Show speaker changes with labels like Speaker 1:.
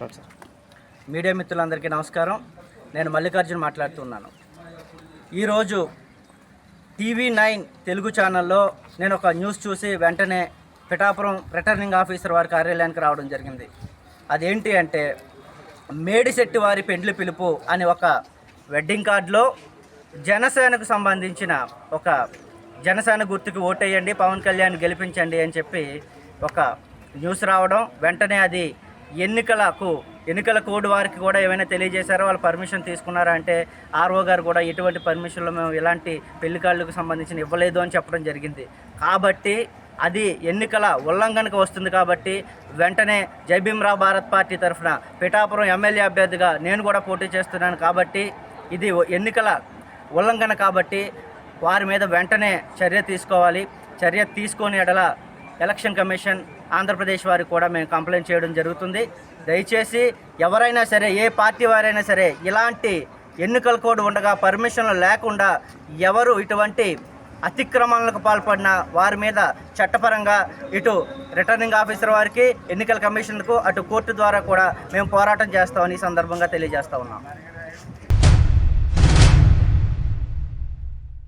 Speaker 1: Start sir
Speaker 2: media మిత్రులందరికీ నమస్కారం. నేను మల్లికార్జున్ మాట్లాడుతున్నాను. ఈరోజు టీవీ నైన్ తెలుగు ఛానల్లో నేను ఒక న్యూస్ చూసి వెంటనే పిఠాపురం రిటర్నింగ్ ఆఫీసర్ వారి కార్యాలయానికి రావడం జరిగింది. అదేంటి అంటే మేడిశెట్టి వారి పెండ్లి పిలుపు అని ఒక వెడ్డింగ్ కార్డులో జనసేనకు సంబంధించిన ఒక జనసేన గుర్తుకు ఓటేయండి పవన్ కళ్యాణ్ గెలిపించండి అని చెప్పి ఒక న్యూస్ రావడం వెంటనే అది ఎన్నికలకు ఎన్నికల కోడ్ వారికి కూడా ఏమైనా తెలియజేశారో? వాళ్ళు పర్మిషన్ తీసుకున్నారా అంటే ఆర్ఓ గారు కూడా ఎటువంటి పర్మిషన్లు మేము ఇలాంటి పెళ్ళికాళ్ళకు సంబంధించిన ఇవ్వలేదు అని చెప్పడం జరిగింది. కాబట్టి అది ఎన్నికల ఉల్లంఘనకు వస్తుంది కాబట్టి వెంటనే జైభీమ్రావు భారత్ పార్టీ తరఫున పిఠాపురం ఎమ్మెల్యే అభ్యర్థిగా నేను కూడా పోటీ చేస్తున్నాను కాబట్టి ఇది ఎన్నికల ఉల్లంఘన కాబట్టి వారి మీద వెంటనే చర్య తీసుకోవాలి. చర్య తీసుకొని ఎడల ఎలక్షన్ కమిషన్ ఆంధ్రప్రదేశ్ వారికి కూడా మేము కంప్లైంట్ చేయడం జరుగుతుంది. దయచేసి ఎవరైనా సరే ఏ పార్టీ వారైనా సరే ఇలాంటి ఎన్నికల కోడ్ ఉండగా పర్మిషన్లు లేకుండా ఎవరు ఇటువంటి అతిక్రమణలకు పాల్పడిన వారి మీద చట్టపరంగా ఇటు రిటర్నింగ్ ఆఫీసర్ వారికి ఎన్నికల కమిషన్కు అటు కోర్టు ద్వారా కూడా మేము పోరాటం చేస్తామని ఈ సందర్భంగా తెలియజేస్తా ఉన్నాం.